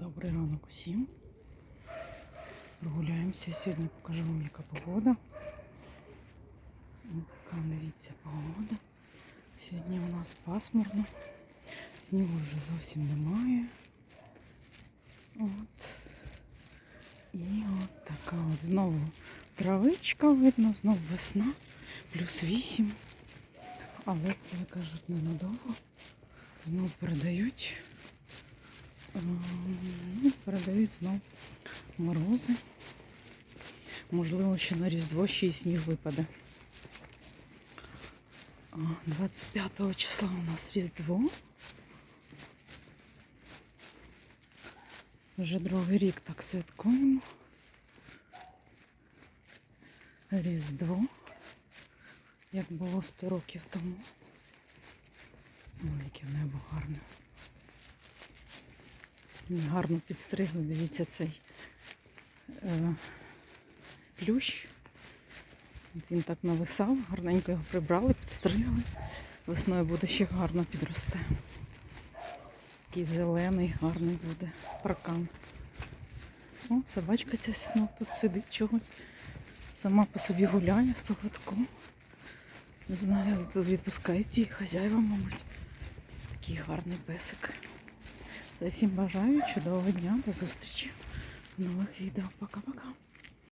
Добрий ранок усім. Прогуляємося. Сьогодні покажу вам, яка погода. Така, дивіться, погода. Сьогодні у нас пасмурно. Снігу вже зовсім немає. От. І от така от знову травичка видно, знову весна, плюс 8. Але це кажуть ненадовго. Знову передають. Передають знов морози. Можливо, ще на Різдво ще й сніг випаде. 25 числа у нас Різдво. Вже другий рік так святкуємо. Різдво. Як було 100 років тому. Ой, яке небо гарне. Гарно підстригли, дивіться, цей е, плющ. От він так нависав, гарненько його прибрали, підстригли. Весною буде ще гарно підросте. Такий зелений, гарний буде паркан. О, собачка ця знов тут сидить чогось. Сама по собі гуляє з поводком. Не знаю, відпускають її хазяїва, мабуть. Такий гарний песик. Всім бажаю чудового дня. До зустрічі в нових відео. Пока-пока.